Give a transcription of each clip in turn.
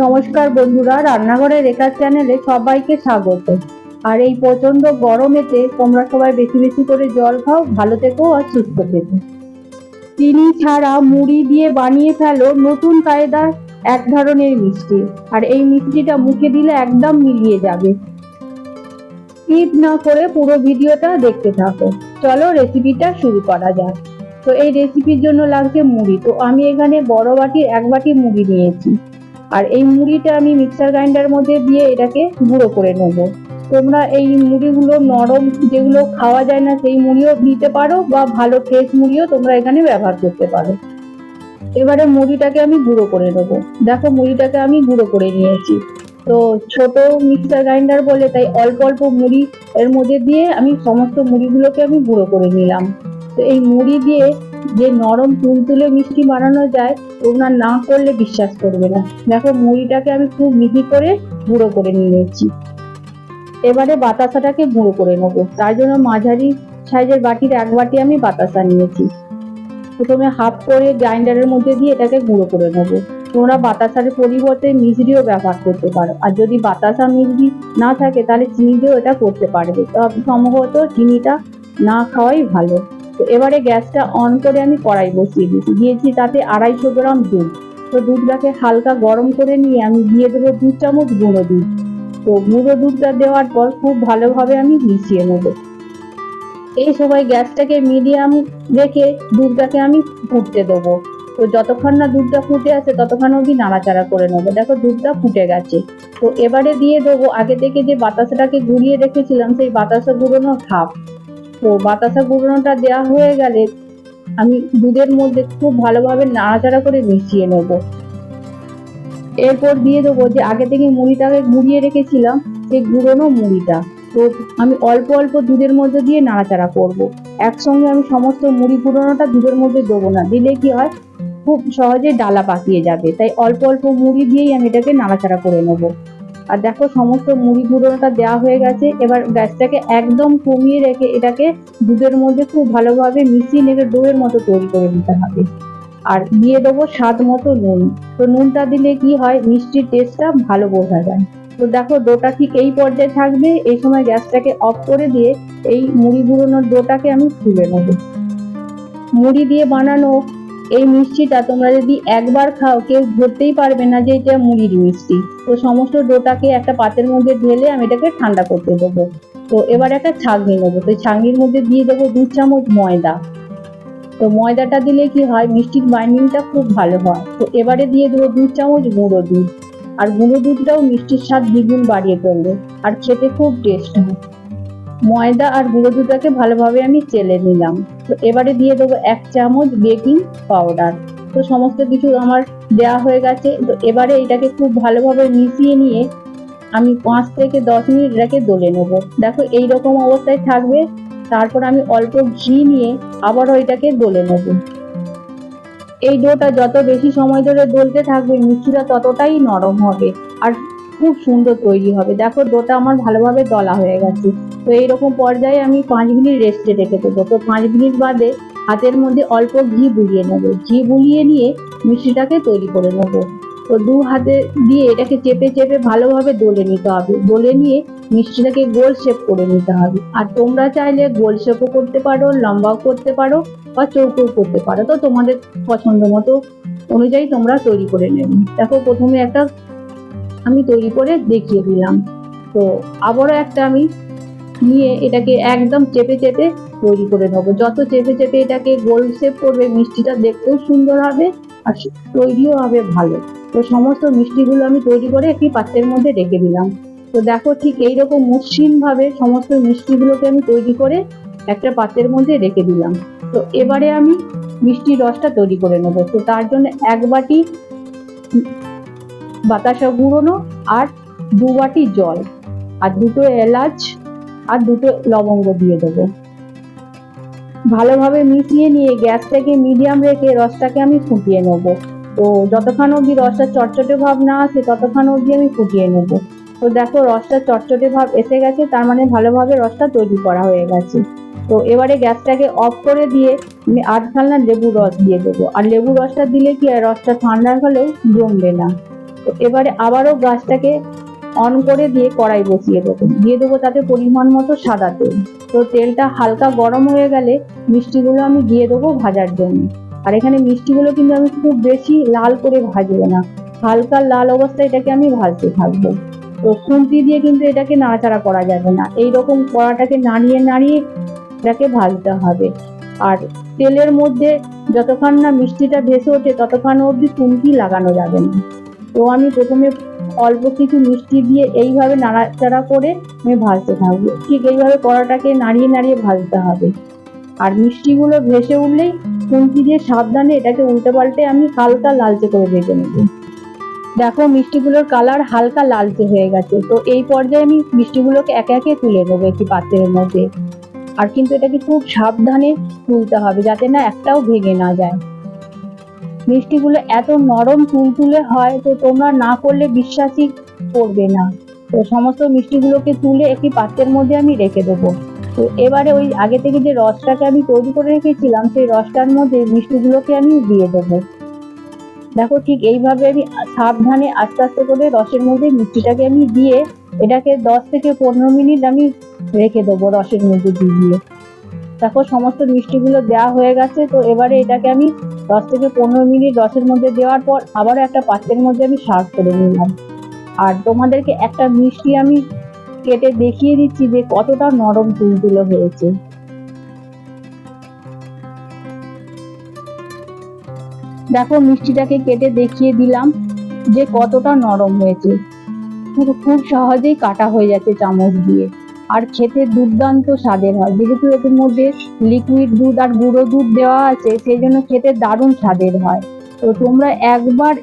নমস্কার বন্ধুরা রান্নাঘরের রেখার চ্যানেলে সবাইকে স্বাগত। আর এই প্রচণ্ড গরমেতে তোমরা সবাই বেশি বেশি করে জল খাও, ভালো থেকো আর সুস্থ থেকো। চিনি ছাড়া মুড়ি দিয়ে বানিয়ে ফেলো নতুন কায়দার এক ধরনের মিষ্টি। আর এই মিষ্টিটা মুখে দিলে একদম মিলিয়ে যাবে। স্কিপ না করে পুরো ভিডিওটা দেখতে থাকো। চলো রেসিপিটা শুরু করা যাক। তো এই রেসিপির জন্য লাগছে মুড়ি। তো আমি এখানে বড় বাটির এক বাটি মুড়ি নিয়েছি। আর এই মুড়িটা আমি মিক্সার গ্রাইন্ডার মধ্যে দিয়ে এটাকে গুঁড়ো করে নেব। তোমরা এই মুড়িগুলো নরম যেগুলো খাওয়া যায় না সেই মুড়িও নিতে পারো বা ভালো ফ্রেশ মুড়িও তোমরা এখানে ব্যবহার করতে পারো। এবারে মুড়িটাকে আমি গুঁড়ো করে নেব। দেখো মুড়িটাকে আমি গুঁড়ো করে নিয়েছি। তো ছোট মিক্সার গ্রাইন্ডার বলে তাই অল্প অল্প মুড়ি এর মধ্যে দিয়ে আমি সমস্ত মুড়িগুলোকে আমি গুঁড়ো করে নিলাম। তো এই মুড়ি দিয়ে যে নরম তুলতুলে মিষ্টি বানানো যায় তোমরা না করলে বিশ্বাস করবে না। দেখো, মুড়িটাকে আমি খুব মিহি করে গুঁড়ো করে নিয়েছি। এবারে বাতাসাটাকে গুঁড়ো করে নেব। তার জন্য মাঝারি সাইজের বাটির এক বাটি আমি বাতাসা নিয়েছি। প্রথমে হাফ করে গ্রাইন্ডারের মধ্যে দিয়ে এটাকে গুঁড়ো করে নেব। তোমরা বাতাসার পরিবর্তে মিশরিও ব্যবহার করতে পারো। আর যদি বাতাসা মিশরি না থাকে, তাহলে চিনি দিয়েও এটা করতে পারবে। তো সম্ভবত চিনিটা না খাওয়াই ভালো। তো এবারে গ্যাসটা অন করে আমি কড়াই বসিয়ে দিয়েছি। দিয়েছি তাতে আড়াইশো গ্রাম দুধ। তো দুধটাকে হালকা গরম করে নিয়ে আমি দিয়ে দেবো দু চামচ গুঁড়ো দুধ। তো গুঁড়ো দুধটা দেওয়ার পর খুব ভালোভাবে আমি মিশিয়ে নেব। এই সময় গ্যাসটাকে মিডিয়াম রেখে দুধটাকে আমি ফুটতে দেবো। তো যতক্ষণ না দুধটা ফুটে আছে ততক্ষণ অবধি নাড়াচাড়া করে নেব। দেখো দুধটা ফুটে গেছে। তো এবারে দিয়ে দেবো, আগে থেকে যে বাতাসাটাকে গুঁড়িয়ে রেখেছিলাম, সেই বাতাসা গুঁড়োনো হাফ তো বাতাসা গুঁড়োনোটা দেওয়া হয়ে গেলে আমি দুধের মধ্যে খুব ভালোভাবে নাড়াচাড়া করে মিশিয়ে নেব। এরপর দিয়ে দেবো যে আগে থেকে মুড়িটাকে গুঁড়িয়ে রেখেছিলাম, সেই গুঁড়োনো মুড়িটা। তো আমি অল্প অল্প দুধের মধ্যে দিয়ে নাড়াচাড়া করব। একসঙ্গে আমি সমস্ত মুড়ি গুঁড়োনোটা দুধের মধ্যে দেবো না, দিলে কি হয়, খুব সহজে ডালা পাকিয়ে যাবে। তাই অল্প অল্প মুড়ি দিয়েই আমি এটাকে নাড়াচাড়া করে নেব। আর দেখো সমস্ত মুড়ি গুঁড়োটা দেওয়া হয়ে গেছে। এবার গ্যাসটাকে একদম কমিয়ে রেখে এটাকে দুধের মধ্যে খুব ভালোভাবে মিশিয়ে নেবে, দইয়ের মতো তৈরি করে নিতে হবে। আর দিয়ে দেবো স্বাদ মতো নুন। তো নুনটা দিলে কি হয়, মিষ্টির টেস্টটা ভালো বোঝা যায়। তো দেখো ডোটা ঠিক এই পর্যায়ে থাকবে। এই সময় গ্যাসটাকে অফ করে দিয়ে এই মুড়ি গুঁড়োনোর ডোটাকে আমি তুলে নেব। মুড়ি দিয়ে বানানো এই মিষ্টিটা তোমরা যদি একবার খাও, কেউ ধরতেই পারবে না যে এটা মুড়ির মিষ্টি। তো সমস্ত ডোটাকে একটা পাতের মধ্যে ঢেলে আমি এটাকে ঠান্ডা করতে দেবো। তো এবার একটা ছাঁকনি নেব। তো ছাঁকনির মধ্যে দিয়ে দেবো দু চামচ ময়দা। তো ময়দাটা দিলে কি হয়, মিষ্টির বাইন্ডিংটা খুব ভালো হয়। তো এবারে দিয়ে দেবো দু চামচ গুঁড়ো দুধ। আর গুঁড়ো দুধটাও মিষ্টির স্বাদ দ্বিগুণ বাড়িয়ে তুলবে আর খেতে খুব টেস্ট হয়। ময়দা আর গুঁড়ো দুধটাকে ভালোভাবে আমি চেলে নিলাম। তো এবারে দিয়ে দেবো এক চামচ বেকিং পাউডার। তো সমস্ত কিছু আমার দেওয়া হয়ে গেছে। তো এবারে এটাকে খুব ভালোভাবে মিশিয়ে নিয়ে আমি পাঁচ থেকে দশ মিনিট রেখে দলে নেব। দেখো এই রকম অবস্থায় থাকবে। তারপর আমি অল্প ঘি নিয়ে আবারও এটাকে দলে নেব। এই ডোটা যত বেশি সময় ধরে দলতে থাকবে, মিষ্টিটা ততটাই নরম হবে। আর খুব সুন্দর তৈরি হবে। দেখো ডোটা আমার ভালোভাবে দলা হয়ে গেছে। তো এইরকম পর্যায়ে আমি পাঁচ মিনিট রেস্টে রেখে দেবো। তো পাঁচ মিনিট বাদে হাতের মধ্যে অল্প ঘি বুলিয়ে নেব। ঘি বুলিয়ে নিয়ে মিষ্টিটাকে তৈরি করে নেব। তো দু হাতে দিয়ে এটাকে চেপে চেপে ভালোভাবে দলে নিতে হবে। দলে নিয়ে মিষ্টিটাকে গোল শেপ করে নিতে হবে। আর তোমরা চাইলে গোল শেপও করতে পারো, লম্বাও করতে পারো বা চৌকোও করতে পারো। তো তোমাদের পছন্দ মতো অনুযায়ী তোমরা তৈরি করে নেবে। দেখো, প্রথমে একটা আমি তৈরি করে দেখিয়ে দিলাম। তো আবারও একটা আমি নিয়ে এটাকে একদম চেপে চেপে তৈরি করে নেব। যত চেপে চেপে এটাকে গোল শেপ করবে, মিষ্টিটা দেখতেও সুন্দর হবে আর তৈরিও হবে ভালো। তো সমস্ত মিষ্টিগুলো আমি তৈরি করে একটি পাত্রের মধ্যে রেখে দিলাম। তো দেখো ঠিক এইরকম মসৃণ ভাবে সমস্ত মিষ্টিগুলোকে আমি তৈরি করে একটা পাত্রের মধ্যে রেখে দিলাম। তো এবারে আমি মিষ্টি রসটা তৈরি করে নেব। তো তার জন্য এক বাটি বাতাসা গুঁড়োনো আর দু বাটি জল আর দুটো এলাচ আর দুটো লবঙ্গ দিয়ে দেবো। ভালোভাবে মিশিয়ে নিয়ে গ্যাসটাকে মিডিয়াম রেখে রসটাকে আমি ফুটিয়ে নেব। তো যতক্ষণ অবধি রসটা চটচটে ভাব না আসে, ততক্ষণ অবধি আমি ফুটিয়ে নেব। তো দেখো রসটা চটচটে ভাব এসে গেছে, তার মানে ভালোভাবে রসটা তৈরি করা হয়ে গেছে। তো এবারে গ্যাসটাকে অফ করে দিয়ে আমি আধ খালনা লেবু রস দিয়ে দেবো। আর লেবু রসটা দিলে কি আর রসটা ঠান্ডা হলেও জমবে না। এবারে আবারও গাছটাকে অন করে দিয়ে কড়াই বসিয়ে দেবো। দিয়ে দেবো তাতে পরিমাণ মতো সাদা তেল। তো তেলটা হালকা গরম হয়ে গেলে মিষ্টিগুলো আমি দিয়ে দেবো ভাজার জন্য। আর এখানে মিষ্টিগুলো কিন্তু আমি খুব বেশি লাল করে ভাজবো না। হালকা লাল অবস্থায় এটাকে আমি ভাজতে থাকব। তো খুন্তি দিয়ে কিন্তু এটাকে নাড়াচাড়া করা যাবে না। এই রকম কড়াটাকে নাড়িয়ে নাড়িয়ে এটাকে ভাজতে হবে। আর তেলের মধ্যে যতক্ষণ না মিষ্টিটা ভেসে ওঠে ততক্ষণ অবধি খুন্তি লাগানো যাবে না। তো আমি প্রথমে অল্প কিছু মিষ্টি দিয়ে এইভাবে নাড়াচাড়া করে আমি ভাজতে থাকব। ঠিক এইভাবে কড়াটাকে নাড়িয়ে নাড়িয়ে ভাজতে হবে। আর মিষ্টিগুলো ভেসে উঠলেই খুন্তি দিয়ে সাবধানে এটাকে উল্টে পাল্টে আমি হালকা লালচে করে ভেজে নেব। দেখো মিষ্টিগুলোর কালার হালকা লালচে হয়ে গেছে। তো এই পর্যায়ে আমি মিষ্টিগুলোকে একে একে তুলে নেব একটি পাত্রের মধ্যে। আর কিন্তু এটাকে খুব সাবধানে তুলতে হবে যাতে না একটাও ভেঙে না যায়। মিষ্টিগুলো এত নরম তুলতুলে হয় তো তোমরা না করলে বিশ্বাসই করবে না। তো সমস্ত মিষ্টিগুলোকে তুলে একটি পাত্রের মধ্যে আমি রেখে দেবো। তো এবারে ওই আগে থেকে যে রসটাকে আমি তৈরি করে রেখেছিলাম, সেই রসটার মধ্যে মিষ্টিগুলোকে আমি দিয়ে দেবো। দেখো ঠিক এইভাবে আমি সাবধানে আস্তে আস্তে করে রসের মধ্যে মিষ্টিটাকে আমি দিয়ে এটাকে দশ থেকে পনেরো মিনিট আমি রেখে দেবো রসের মধ্যে দিয়ে দেখো সমস্ত মিষ্টিগুলো দেওয়া হয়ে গেছে, তো এবারে এটাকে আমি দশ থেকে পনেরো মিনিট রসের মধ্যে দেওয়ার পর আবারও একটা পাত্রের মধ্যে আমি সার্ভ করে নিলাম। আর তোমাদেরকে একটা মিষ্টি আমি কেটে দেখিয়ে দিচ্ছি যে কতটা নরম তুলতুলো হয়েছে। দেখো মিষ্টিটাকে কেটে দেখিয়ে দিলাম যে কতটা নরম হয়েছে। খুব সহজেই কাটা হয়ে যাচ্ছে চামচ দিয়ে। আর খেতে দুর্দান্ত স্বাদের হয়। যেহেতু এর মধ্যে লিকুইড দুধ আর গুঁড়ো দুধ দেওয়া আছে, সেই জন্য খেতে দারুণ স্বাদের হয়। তো তোমরা একবার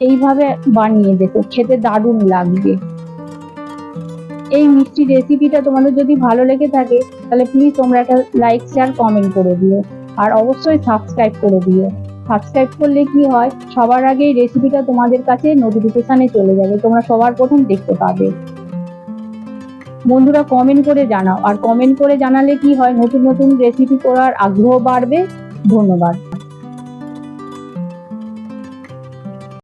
এইভাবে বানিয়ে দেখো, খেতে দারুণ লাগবে। এই মিষ্টি রেসিপিটা তোমাদের যদি ভালো লেগে থাকে, তাহলে প্লিজ তোমরা একটা লাইক শেয়ার কমেন্ট করে দিও। আর অবশ্যই সাবস্ক্রাইব করে দিও। সাবস্ক্রাইব করলে কি হয়, সবার আগে রেসিপিটা তোমাদের কাছে নোটিফিকেশানে চলে যাবে। তোমরা সবার প্রথম দেখতে পাবে। বন্ধুরা কমেন্ট করে জানাও। আর কমেন্ট করে জানালে কি হয়? নতুন নতুন রেসিপি করার আগ্রহ বাড়বে। ধন্যবাদ।